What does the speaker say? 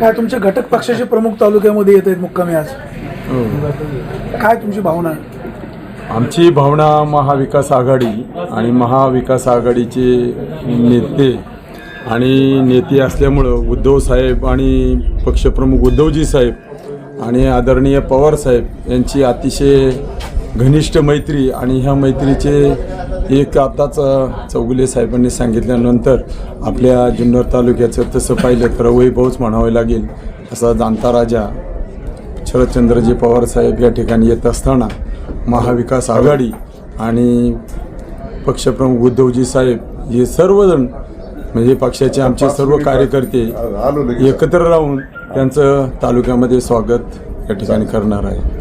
काय तुमचे घटक पक्षाचे प्रमुख तालुक्यामध्ये येत आहेत मुक्कामी आज? काय तुमची भावना? आहे आमची भावना महाविकास आघाडी आणि महाविकास आघाडीचे नेते आणि नेते असल्यामुळं उद्धव साहेब आणि पक्षप्रमुख उद्धवजी साहेब आणि आदरणीय पवार साहेब यांची अतिशय घनिष्ठ मैत्री आणि ह्या मैत्रीचे एक आताच चौगुले साहेबांनी सांगितल्यानंतर आपल्या जुन्नर तालुक्याचं तसं पाहिलं तर वैभवच म्हणावं लागेल असा जाणता राजा शरदचंद्रजी पवार साहेब या ठिकाणी येत असताना महाविकास आघाडी आणि पक्षप्रमुख उद्धवजी साहेब हे सर्वजण म्हणजे पक्षाचे आमचे सर्व कार्यकर्ते एकत्र राहून त्यांचं तालुक्यामध्ये स्वागत या ठिकाणी करणार आहे